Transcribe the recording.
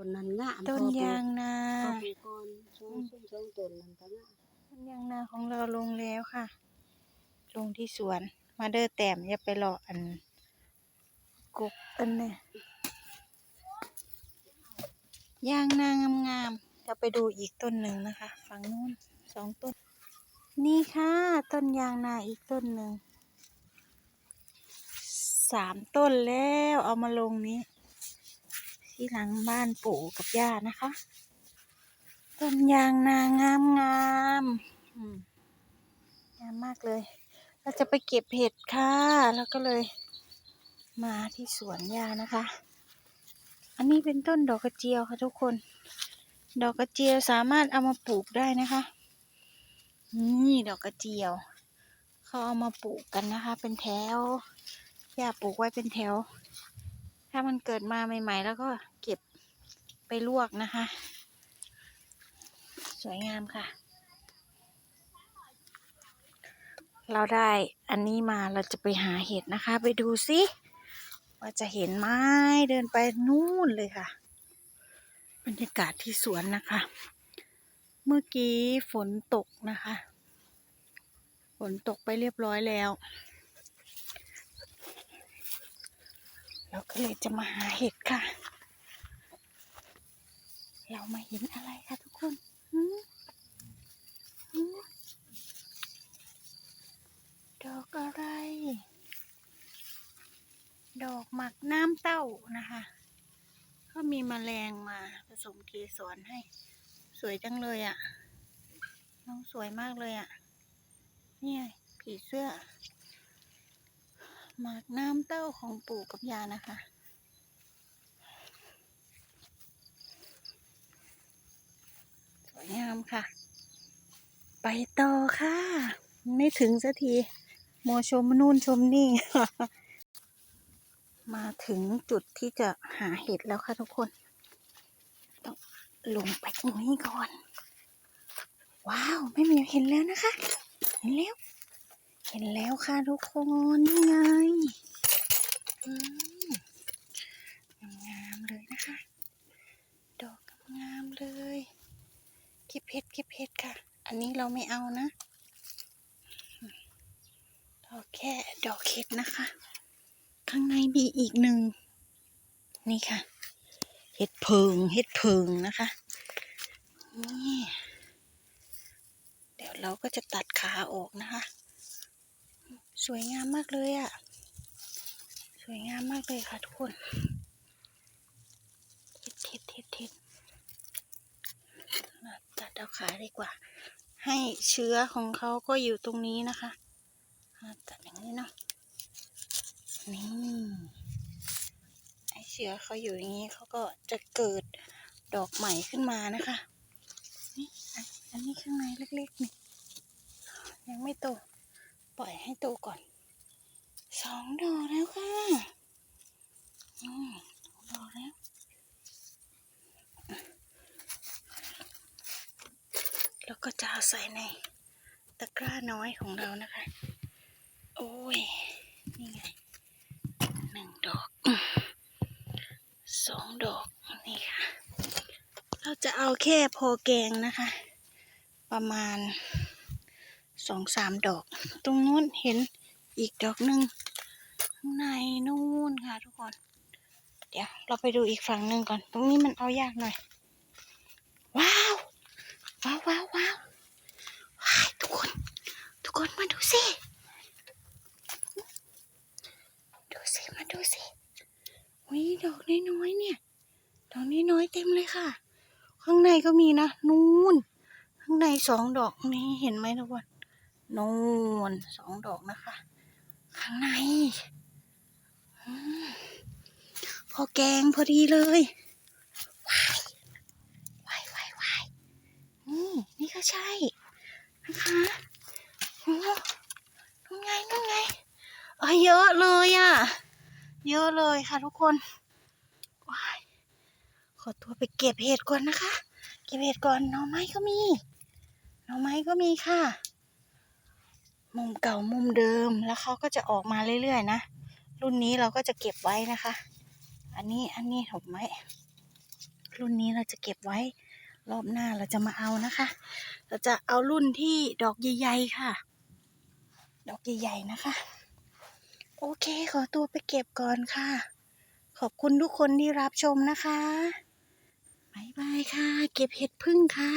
ต้นนั้นงะต้นยางนาพอปลูกก่อนช่วงช่วงช่วงต้นนั้นก็งะต้นยางนาของเราลงแล้วค่ะ ลงที่สวน มาเด้อแต้มอย่าไปรออันกกอันเนี่ยยางนางามๆจะไปดูอีกต้นหนึ่งนะคะ ฝั่งนู้นสองต้น นี่ค่ะ ต้นยางนาอีกต้นหนึ่งสามต้นแล้วเอามาลงนี้ ที่หลังบ้านปู่กับย่านะคะ ต้นยางนางามงามงามมากเลย เราจะไปเก็บเห็ดค่ะ แล้วก็เลยมาที่สวนยานะคะ อันนี้เป็นต้นดอกกระเจียวค่ะทุกคน ดอกกระเจียวสามารถเอามาปลูกได้นะคะ นี่ดอกกระเจียว เขาเอามาปลูกกันนะคะ เป็นแถวย่าปลูกไว้เป็นแถว ถ้ามันเกิดมาใหม่ ๆ แล้วก็ ไปลวกนะคะ สวยงามค่ะ เราได้อันนี้มาเราจะไปหาเห็ดนะคะ ไปดูสิว่าจะเห็นไหมเดินไปนู่นเลยค่ะ บรรยากาศที่สวนนะคะ เมื่อกี้ฝนตกนะคะ ฝนตกไปเรียบร้อยแล้วเราก็เลยจะมาหาเห็ดค่ะ เรามาเห็นอะไรคะทุกคนดอกอะไร ดอกหมักน้ำเต้านะคะ ก็มีแมลงมาผสมเกสรให้ สวยจังเลยอะ่ะ น้องสวยมากเลยอะ่ะเนี่ยผีเสื้อหมากน้ำเต้าของปู่กับยานะคะ สวยงาม ค่ะ ไปต่อค่ะ ไม่ถึงสักทีโมวชมนู่นชมนี่ มาถึงจุดที่จะหาเห็ดแล้วค่ะทุกคน ต้องลงไปตรงนี้ก่อน ว้าวไม่มีเห็นแล้วนะคะ เห็นแล้ว เห็นแล้วค่ะทุกคนนี่ไงามๆเลยนะคะ ดอกงามๆเลย เก็บเห็ดเก็บเห็ดค่ะ อันนี้เราไม่เอานะเราแค่ดอกเห็ดนะคะ ข้างในมีอีกหนึ่ง นี่ค่ะ เห็ดเพิงเห็ดเพิงนะคะ นี่ เดี๋ยวเราก็จะตัดขาออกนะคะ สวยงามมากเลยอะ่ะ สวยงามมากเลยค่ะทุกคนเห็ดเห็ดเห็ดเห็ด มาตัดเอาขาดีกว่า ให้เชื้อของเขาก็อยู่ตรงนี้นะคะตัดอย่างนี้เนาะนี่ไอเชื้อเขาอยู่อย่างนี้เขาก็จะเกิดดอกใหม่ขึ้นมานะคะนี่อันอันนี้ข้างในเล็กๆนี่ยังไม่โตปล่อยให้โตก่อนสองดอกแล้วค่ะอืมสองดอกแล้ว แล้ว ก็จะเอาใส่ในตะกร้าน้อยของเรานะคะ โอ้ย นี่ไงหนึ่งดอกสองดอก นี่ค่ะ เราจะเอาแค่พอแกงนะคะ ประมาณสองสามดอก ตรงนู้นเห็นอีกดอกหนึ่งข้างในนู่นค่ะทุกคน เดี๋ยวเราไปดูอีกฝั่งหนึ่งก่อน ตรงนี้มันเอายากหน่อย ว้าว ว้าวว้าวว้าวว้ายทุกคน ทุกคนมาดู สิ ดูสิ มาดูสิวิดอกน้อยๆเนี่ย ดอกน้อยๆเต็มเลยค่ะ ข้างในก็มีนะ นู่น ข้างในสองดอกนี่เห็นไหมทุกคนนู่นสองดอกนะคะ ข้างในอพอแกงพอดีเลยว้ายว้ายว้ายว้ายนี่ นี่ก็ใช่ นะคะ นไงนู่นไงเอ้ยเยอะเลยอะ เยอะเลยค่ะทุกคน ขอตัวไปเก็บเห็ดก่อนนะคะ เก็บเห็ดก่อนหน่อไม้ก็มีหน่อไม้ก็มีค่ะ มุมเก่ามุมเดิมแล้วเขาก็จะออกมาเรื่อยๆนะ รุ่นนี้เราก็จะเก็บไว้นะคะ อันนี้อันนี้ถูกไหมรุ่นนี้เราจะเก็บไว้รอบหน้าเราจะมาเอานะคะ เราจะเอารุ่นที่ดอกใหญ่ๆค่ะ ดอกใหญ่ๆนะคะ โอเคขอตัวไปเก็บก่อนค่ะ ขอบคุณทุกคนที่รับชมนะคะบายบายค่ะ เก็บเห็ดพึ่งค่ะ